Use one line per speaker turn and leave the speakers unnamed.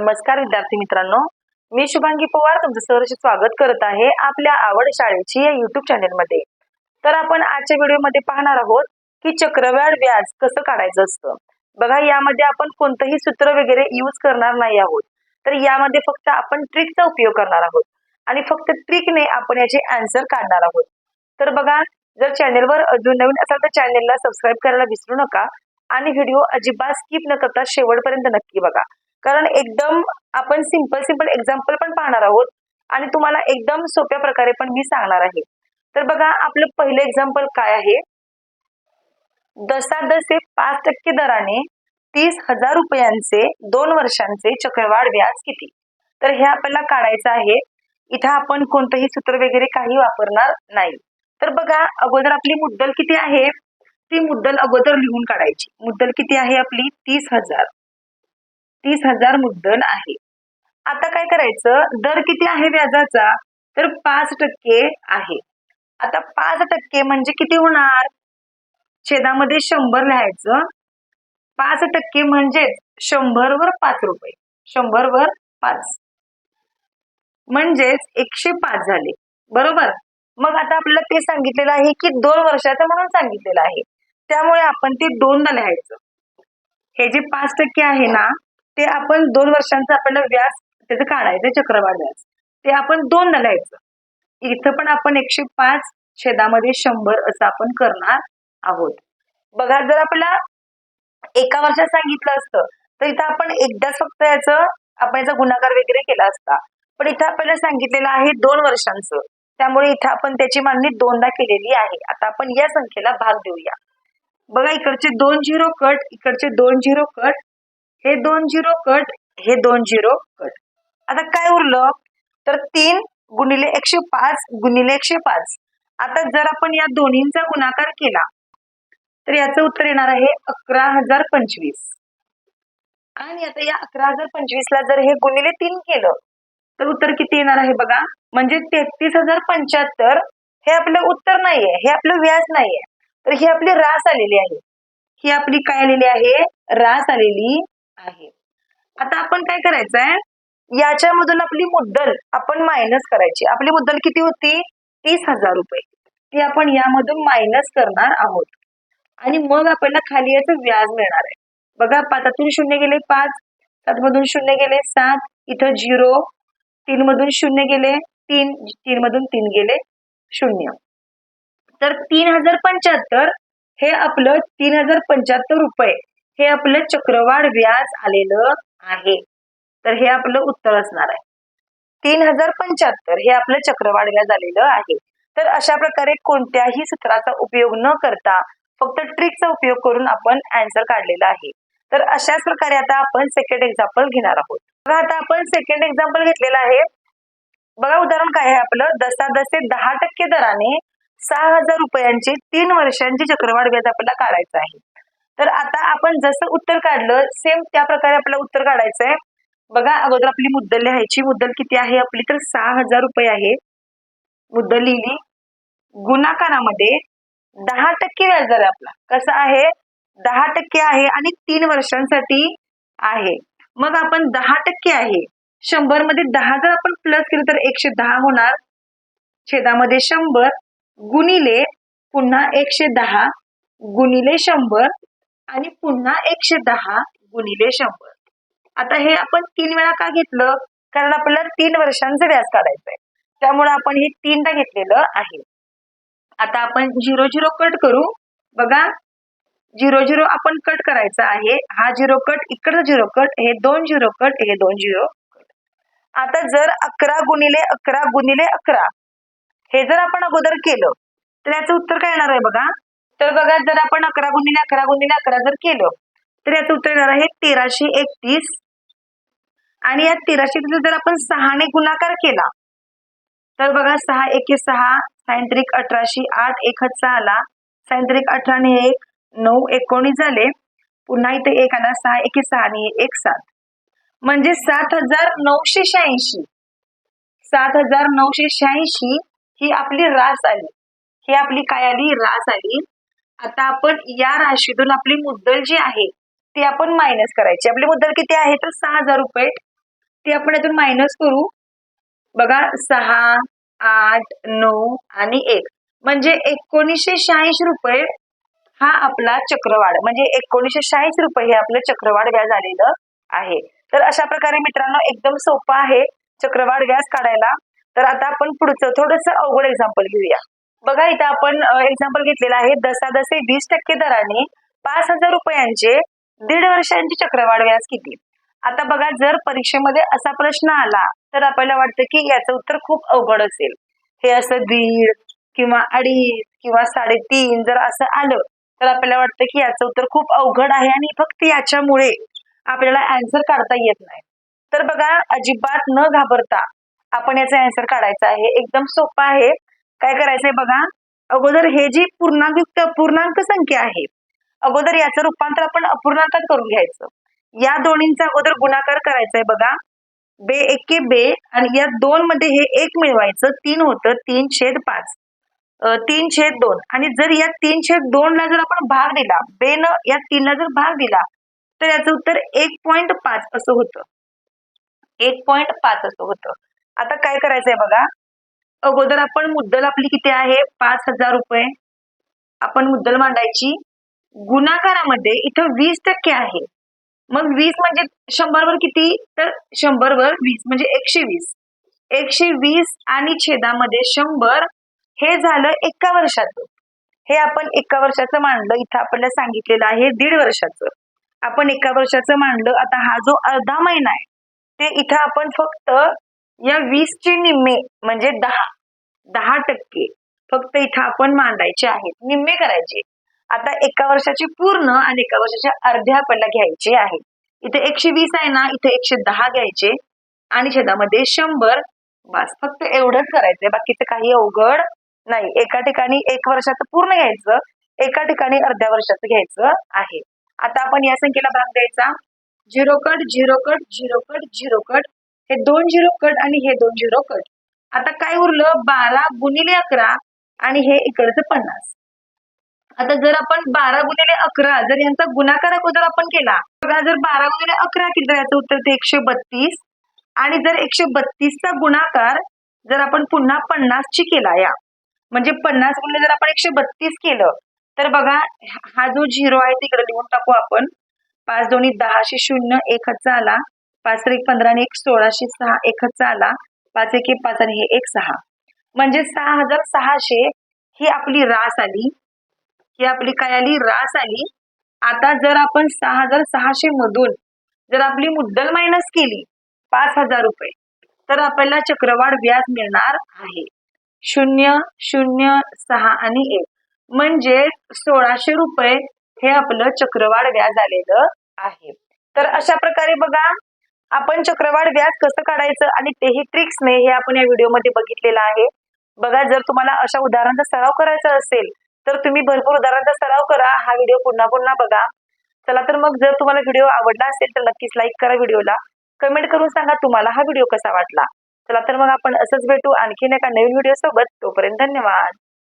नमस्कार विद्यार्थी मित्रांनो. मी शुभांगी पवार तुमचं सहर्ष स्वागत करत आहे आपल्या आवड शाळेची या युट्यूब चॅनेलमध्ये तर आपण आजच्या व्हिडिओमध्ये पाहणार आहोत की चक्रवाढ व्याज कसं काढायचं असतं. बघा यामध्ये आपण कोणतंही सूत्र वगैरे यूज करणार नाही आहोत. तर यामध्ये फक्त आपण ट्रिकचा उपयोग करणार आहोत. आणि फक्त ट्रिकने आपण याचे आन्सर काढणार आहोत. तर बघा जर चॅनेलवर अजून नवीन असाल तर चॅनेलला सबस्क्राईब करायला विसरू नका. आणि व्हिडिओ अजिबात स्किप न करता शेवटपर्यंत नक्की बघा. कारण एकदम आपण सिंपल सिंपल एक्झाम्पल पण पाहणार आहोत. आणि तुम्हाला एकदम सोप्या प्रकारे पण मी सांगणार आहे. तर बघा आपलं पहिलं एक्झाम्पल काय आहे? दसादसे पाच टक्के दराने तीस हजार रुपयांचे दोन वर्षांचे चक्रवाढ व्याज किती? तर हे आपल्याला काढायचं आहे. इथं आपण कोणतंही सूत्र वगैरे काही वापरणार नाही. तर बघा अगोदर आपली मुद्दल किती आहे? ती मुद्दल अगोदर लिहून काढायची. मुद्दल किती आहे आपली? तीस हजार. तीस हजार मुद्दल आहे. आता काय करायचं? दर किती आहे व्याजाचा? तर पाच टक्के आहे. आता पाच टक्के म्हणजे किती होणार? छेदामध्ये शंभर लिहायचं. पाच टक्के म्हणजेच शंभर वर पाच रुपये. शंभर वर पाच. म्हणजेच एकशे पाच झाले. बरोबर? मग आता आपल्याला ते सांगितलेलं आहे की दोन वर्षाचं म्हणून सांगितलेलं आहे. त्यामुळे आपण ते दोनदा लिहायचं. हे जे पाच टक्के आहे ना ते आपण दोन वर्षांचा आपल्याला व्याज त्याचं काढायचं चक्रवाढ व्याज ते आपण दोनदा लिहायचं. इथं पण आपण एकशे पाच छेदामध्ये शंभर असं आपण करणार आहोत. बघा जर आपल्याला एका वर्षात सांगितलं असतं तर इथं आपण एकदाच फक्त याचं आपण याचा गुणाकार वगैरे केला असता. पण इथं आपल्याला सांगितलेलं आहे दोन वर्षांचं. त्यामुळे इथं आपण त्याची मांडणी दोनदा केलेली आहे. आता आपण या संख्येला भाग देऊया. बघा इकडचे दोन झिरो कट इकडचे दोन झिरो कट हे दोन झिरो कट हे दोन झिरो कट. आता काय उरलं? तर तीन गुणिले एकशे पाच गुणिले एकशे पाच. आता जर आपण या दोन्हींचा गुणाकार केला तर याचं उत्तर येणार आहे अकरा हजार पंचवीस. आणि आता या अकरा हजार पंचवीस ला जर हे गुणिले तीन केलं तर उत्तर किती येणार आहे बघा? म्हणजे तेहतीस हजार पंच्याहत्तर हे आपलं उत्तर नाहीये हे आपलं व्याज नाहीये. तर ही आपली रास आलेली आहे. ही आपली काय आलेली आहे? रास आलेली आहे. आता आपण काय करायचं आहे याच्यामधून आपली मुद्दल आपण मायनस करायची. आपली मुद्दल किती होती? तीस हजार रुपये. ती आपण यामधून मायनस करणार आहोत. आणि मग आपल्याला खाली याचं व्याज मिळणार आहे. बघा पाचातून शून्य गेले पाच सात मधून शून्य गेले सात इथं झिरो तीन मधून शून्य गेले तीन तीन मधून तीन गेले शून्य. तर तीन हजार पंच्याहत्तर हे आपलं तीन हजार पंच्याहत्तर रुपये. हे आपलं चक्रवाढ व्याज आलेलं आहे. तर हे आपलं उत्तर असणार आहे. तीन हजार पंच्याहत्तर हे आपलं चक्रवाढ व्याज आलेलं आहे. तर अशा प्रकारे कोणत्याही सूत्राचा उपयोग न करता फक्त ट्रिकचा उपयोग करून आपण अँसर काढलेला आहे. तर अशाच प्रकारे आता आपण सेकंड एक्झाम्पल घेणार आहोत. बघा आता आपण सेकंड एक्झाम्पल घेतलेलं आहे. बघा उदाहरण काय आहे आपलं. दसादसे दहा टक्के दराने सहा हजार रुपयांचे तीन वर्षांचे चक्रवाढ व्याज आपल्याला काढायचं आहे. तर आता आपण जसं उत्तर काढलं सेम त्या प्रकारे आपल्याला उत्तर काढायचं आहे बघा अगोदर आपली मुद्दल लिहायची. मुद्दल किती आहे? आपली तर सहा हजार रुपये आहे. मुद्दल लिहिली. गुणाकारामध्ये दहा टक्के व्याजदर आहे आपला. कसा आहे? दहा टक्के आहे आणि तीन वर्षांसाठी आहे. मग आपण दहा टक्के आहे. शंभरमध्ये दहा जर आपण प्लस केलं तर एकशे दहा होणार. छेदामध्ये शंभर गुणिले पुन्हा एकशे दहा गुणिले शंभर आणि पुन्हा एकशे दहा गुणिले शंभर. आता हे आपण तीन वेळा का घेतलं? कारण आपल्याला तीन वर्षांचं व्याज काढायचंय. त्यामुळे आपण हे तीनदा घेतलेलं आहे. आता आपण झिरो झिरो कट करू. बघा झिरो झिरो आपण कट करायचा आहे. हा झिरो कट इकडचा झिरो कट हे दोन झिरो कट हे दोन झिरो कट. आता जर अकरा गुणिले अकरा गुणिले अकरा हे जर आपण अगोदर केलं तर याचं उत्तर काय येणार आहे बघा? तर बघा जर आपण अकरा गुणिले अकरा गुणिले अकरा जर केलं तर याचं उत्तर येणार आहे तेराशे एकतीस. आणि या तेराशे जर आपण सहाने गुणाकार केला तर बघा सहा एके सहा सायंत्रिक अठराशे आठ एक हातचा आला. सायंत्रिक अठराने एक नऊ एकोणीस झाले. पुन्हा इथे एक आला सहा एके सहा आणि एक सात. म्हणजे सात हजार नऊशे शहाऐंशी. सात हजार नऊशे शहाऐंशी ही आपली रास आली. ही आपली काय आली? रास आली. आता आपण या राशीतून आपली मुद्दल जी आहे ती आपण मायनस करायची. आपली मुद्दल किती आहे? तर सहा हजार रुपये. ती आपण यातून मायनस करू. बघा सहा आठ नऊ आणि एक. म्हणजे एकोणीसशे शहाऐंशी रुपये हा आपला चक्रवाढ. म्हणजे एकोणीसशे शहाऐंशी रुपये हे आपलं चक्रवाढ व्याज आलेलं आहे. तर अशा प्रकारे मित्रांनो एकदम सोपं आहे चक्रवाढ व्याज काढायला. तर आता आपण पुढचं थोडस अवघड एक्झाम्पल घेऊया. बघा इथं आपण एक्झाम्पल घेतलेलं आहे. दसादसे वीस टक्के दराने पाच हजार रुपयांचे दीड वर्षांची चक्रवाढ व्याज किती? आता बघा जर परीक्षेमध्ये असा प्रश्न आला तर आपल्याला वाटतं की याचं उत्तर खूप अवघड असेल. हे असं दीड किंवा अडीच किंवा साडेतीन जर असं आलं तर आपल्याला वाटतं की याचं उत्तर खूप अवघड आहे आणि फक्त याच्यामुळे आपल्याला अँसर काढता येत नाही. तर बघा अजिबात न घाबरता आपण याचा अँसर काढायचा आहे. एकदम सोपं आहे. काय करायचंय बघा? अगोदर हे जी पूर्णांक पूर्णांक संख्या आहे अगोदर याचं रूपांतर आपण अपूर्णांकात करून घ्यायचं. या दोन्हींचा अगोदर गुणाकार करायचा आहे बघा. बे एके बे आणि या दोन मध्ये हे एक मिळवायचं. तीन होतं तीन छेद पाच. तीन छेद दोन. आणि जर या तीन छेद दोन ला जर आपण भाग दिला बे न या तीनला जर भाग दिला तर याचं उत्तर एक पॉइंट पाच असं होतं. एक पॉइंट पाच असं होतं. आता काय करायचंय बघा? अगोदर आपण मुद्दल आपली किती आहे? पाच हजार रुपये. आपण मुद्दल मांडायची. गुणाकारामध्ये इथं वीस टक्के आहे. मग वीस म्हणजे शंभरवर किती? तर शंभरवर वीस म्हणजे एकशे वीस. एकशे वीस आणि छेदामध्ये शंभर हे झालं एका वर्षाचं. हे आपण एका वर्षाचं मांडलं. इथं आपल्याला सांगितलेलं आहे दीड वर्षाचं. आपण एका वर्षाचं मांडलं. आता हा जो अर्धा महिना आहे ते इथं आपण फक्त या वीसचे निम्मे म्हणजे दहा दहा टक्के फक्त इथं आपण मांडायचे आहेत. निम्मे करायचे. आता एका वर्षाची पूर्ण आणि एका वर्षाच्या अर्ध्या आपल्याला घ्यायचे आहे. इथे एकशे वीस आहे ना इथे एकशे दहा घ्यायचे आणि छेदामध्ये शंभर. बस फक्त एवढंच करायचंय. बाकीचं काही अवघड नाही. एका ठिकाणी एक वर्षाचं पूर्ण घ्यायचं एका ठिकाणी अर्ध्या वर्षाचं घ्यायचं आहे. आता आपण या संख्येला भाग द्यायचा. Zero cut zero cut zero cut zero cut हे दोन झिरो कट आणि हे दोन झिरो कट. आता काय उरलं? बारा गुणिले अकरा आणि हे इकडचं पन्नास. आता जर आपण बारा गुणिले अकरा जर यांचा गुणाकार अगोदर आपण केला बघा जर बारा गुणिले अकरा केलं तर याचं उत्तर ते एकशे बत्तीस. आणि जर एकशे बत्तीसचा गुणाकार जर आपण पुन्हा पन्नासची केला या म्हणजे पन्नास गुणिले जर आपण एकशे बत्तीस केलं तर बघा हा जो झिरो आहे तिकडे लिहून टाकू आपण. पाच दोन्ही दहाशे शून्य एक हातचा आला. पाच तर एक पंधरा आणि एक सोळाशे सहा एक आला. पाच एक एक पाच आणि हे एक सहा. म्हणजे सहा हजार सहाशे ही आपली रास आली. ही आपली काय आली? रास आली. आता जर आपण सहा हजार सहाशे मधून जर आपली मुद्दल मायनस केली पाच हजार रुपये तर आपल्याला चक्रवाढ व्याज मिळणार आहे. शून्य शून्य सहा आणि एक. म्हणजे सोळाशे रुपये हे आपलं चक्रवाढ व्याज आलेलं आहे. तर अशा प्रकारे बघा आपण चक्रवाढ व्याज कसं काढायचं आणि तेही ट्रिक्सने हे आपण या व्हिडिओमध्ये बघितलेलं आहे. बघा जर तुम्हाला अशा उदाहरणांचा सराव करायचा असेल तर तुम्ही भरपूर उदाहरणांचा सराव करा. हा व्हिडिओ पुन्हा पुन्हा बघा. चला तर मग जर तुम्हाला व्हिडिओ आवडला असेल तर नक्कीच लाईक करा व्हिडिओला कमेंट करून सांगा तुम्हाला हा व्हिडिओ कसा वाटला. चला तर मग आपण असंच भेटू आणखीन एका नवीन व्हिडिओ सोबत. तोपर्यंत धन्यवाद.